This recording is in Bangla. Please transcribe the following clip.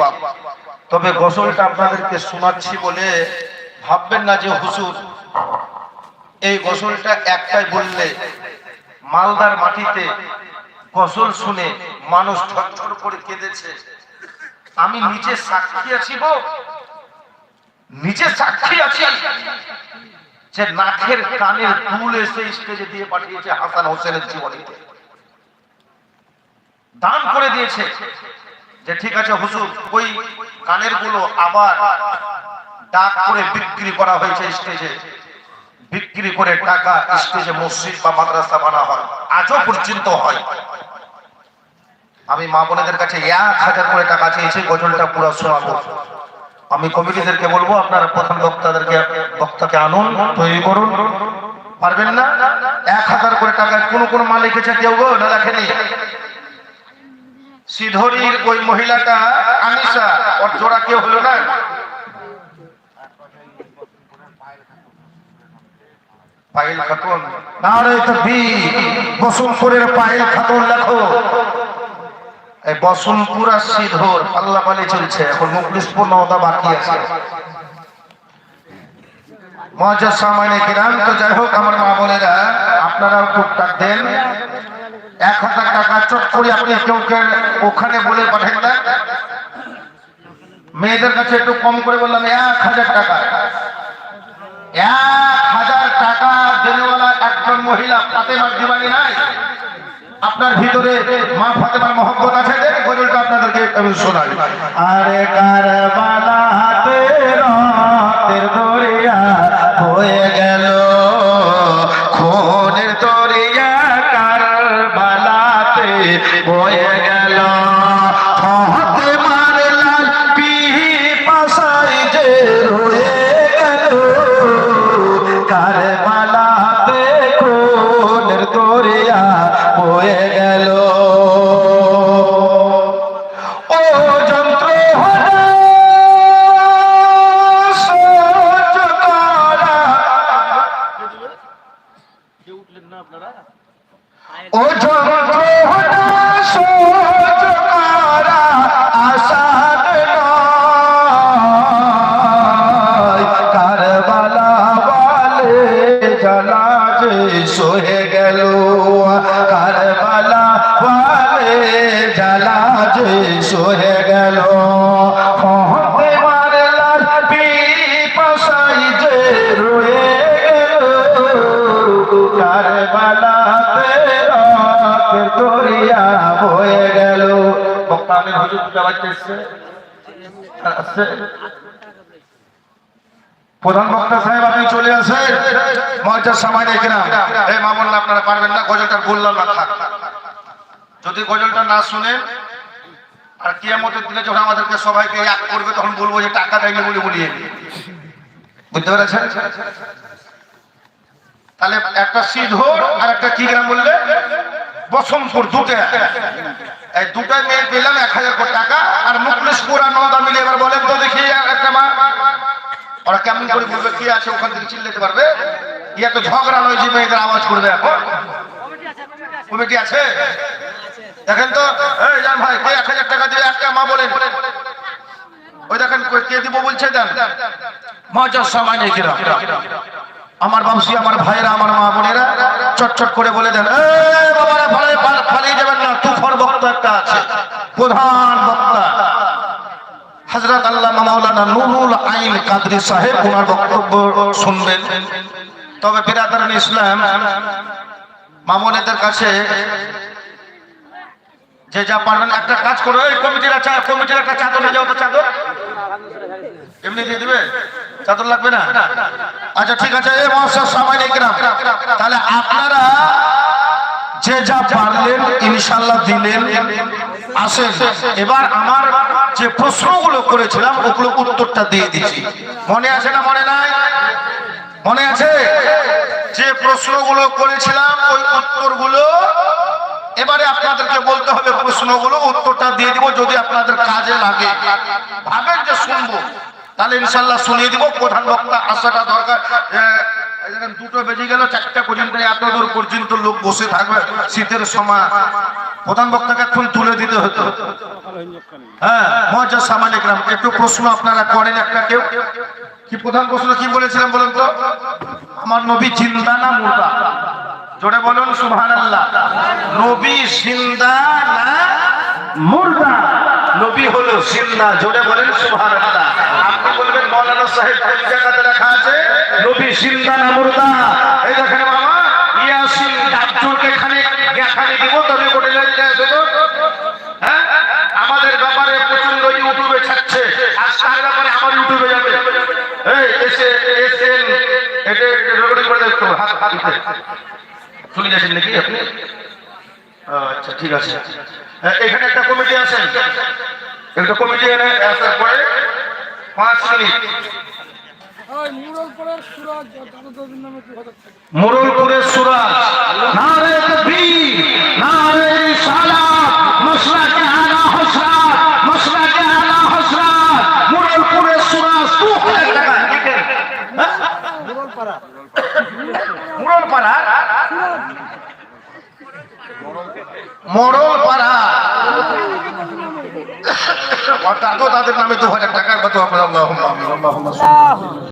বাপ। তবে গজলটা আপনাদেরকে শোনাচ্ছি বলে ভাববেন না যে হুজুর, এই গজলটা একটাই বললে মালদার মাটিতে গজল শুনে মানুষ ঝরঝর করে কেঁদেছে। আমি নিজে সাক্ষী আছি গো। নিজে সাক্ষী আছি যে নাকের কানের দুল এসে স্টেজে দিয়ে পাঠিয়েছে হাসান হোসেনের জীবনীতে। দান করে দিয়েছে। যে ঠিক আছে হুজুর, ওই কানেরগুলো আবার ডাক করে বিক্রি করা হয়েছে স্টেজে। বিক্রি করে টাকা স্টেজে মসজিদ বা মাদ্রাসা বানা হয় আজও পর্যন্ত হয়। আমি মা বোনেদের কাছে এক হাজার করে টাকা চেয়েছি, গজলটা পুরো শোনাবো। আমি কমিটিদেরকে বলব, আপনারা প্রধান বক্তাদেরকে, বক্তাকে আনুন, তৈরি করুন। পারবেন না? এক হাজার করে টাকা কোন কোন মা লিখেছে কেউ গো না লেখেনি। সিধরির ওই মহিলাটা আনিসা, ওর জোড়া কেউ হলো না? খাতুন। এই আর পাল্লা পালি চলছে, এখন সামান্য কিরাম তো যাই হোক, আমার মা বোনেরা, আপনারাও টুকটাক দেন। এক হাজার টাকা চট করে আপনি কেউ ওখানে বলে পাঠান না মেয়েদের কাছে একটু কম করে বললাম, এক হাজার টাকা। এক হাজার টাকা দেনেওয়ালা একজন মহিলা ফাতেমার দিবানি নাই। আপনার ভিতরে মা ফাতেমার মহব্বত আছে গজলটা আপনাদেরকে আমি শোনাই। আরে কারবালা বয়ে গেল। ও যন্ত্র সহ্য যে সহে গেল ফতে মারলার পিপাসাই যে রয়ে গেল। বক্তা আমির হুজুর আসছে প্রধান বক্তা সাহেব, আপনি চলে আসেন। মহাজার সময় রেখে না এই মা বললে আপনারা পারবেন না গজলটা বললাম যদি গজলটা না শুনেন আর কিয়ামতের দিনে যখন আমাদেরকে সবাইকে এক করবে, তখন বলব যে টাকা দেয়নি বলে বলিয়ে বুঝতে পেরেছেন? তাহলে একটা সিধর আর একটা কি গ্রাম বললে? বসমপুর দুটো এই দুটাই মেয়ে পেলাম এক হাজার কোটি টাকা, আর মুকলেশপুর আর নওদা মিলে এবার বলেন তো দেখি একটা মা। ওরা কেমন করে বলবে, কি আছে ওখান থেকে চিল্লাতে পারবে? ইয়া তো ঝগড়া নয় যে মেয়েদের আওয়াজ করবে এখন। কমিটি আছে? দেখেন তো? ভাই কে এক হাজার টাকা দিয়ে একটা মা বলেন। ওই দেখেন কে দিব বলছে দেন মজার সময় নেই আমার বাবসি আমার ভাইরা আমার মা বোনেরা চটচট করে বলে দেন না প্রধান বক্তা। আল্লাহ আইন সাহেব শুনবেন। তবে বিরাদারান ইসলাম, মামুনেদের কাছে যে যা পারবেন, একটা কাজ করো। এই কমিটির একটা কমিটির একটা চাদর নিয়ে যাও তো চাদর। এমনি দিয়ে দিবে? চাদর লাগবে না? আচ্ছা ঠিক আছে এই মহাশয় সময় নেই কিনা তাহলে আপনারা যে যা পারলেন ইনশাল্লাহ দিলেন, আসেন। এবার আমার যে প্রশ্নগুলো করেছিলাম, ওগুলো উত্তরটা দিয়ে দিচ্ছি। মনে আছে না মনে নাই? মনে আছে? যে প্রশ্নগুলো করেছিলাম, ওই উত্তরগুলো এবারে আপনাদেরকে বলতে হবে প্রশ্নগুলো, উত্তরটা দিয়ে দিব যদি আপনাদের কাজে লাগে। ভাবেন যে শুনব। তাহলে ইনশাল্লাহ শুনিয়ে দিব। প্রধান বক্তা আসাটা দরকার। দুটো বেজে গেল, চারটা পর্যন্ত, এত দূর পর্যন্ত লোক বসে থাকবে শীতের সময়। প্রধান বক্তাকে এখন তুলে দিতে হতো। হ্যাঁ মজা সামানিক রাম একটু প্রশ্ন আপনারা করেন একটা কেউ? কি প্রধান প্রশ্ন কি বলেছিলাম বলুন তো? আমার নবী চিন্তা না মুর্দা? জোরে বলুন, সুবহানাল্লাহ। নবী জিন্দা না মুর্দা? নবী হলো জিন্দা, জোরে বলেন, সুবহানাল্লাহ। আপনি বলবেন, মৌলানা সাহেব কোন জায়গাতে লেখা আছে, নবী জিন্দা না মুর্দা? এই দেখেন বাবা, ইয়াসিন ডাক্তারকে এখানে এখানে দিব, তবে কোটে হ্যাঁ? আমাদের ব্যাপারে প্রচণ্ড ইউটিউবে ছাড়ছে আর তার ব্যাপারে আমার ইউটিউবে যাবে? এই, এসে, এসএন, এটা রেকর্ডিং করে দেখো হাত হাত শুনে যাচ্ছেন নাকি আপনি? আচ্ছা ঠিক আছে। হ্যাঁ, এখানে একটা কমিটি আছেন। একটা কমিটি এনে আসার পরে পাঁচ মিনিট। মুরলপুরের সুরাজ নারে তকবীর নারে সালাত মশলা কে আলা হসরাত মশলা কে আলা হসরাত মুরলপুরের সুরাজ তু হাজার টাকা মুরলপাড়া মোড়লপাড়া তাদের নামে দু হাজার টাকার কথা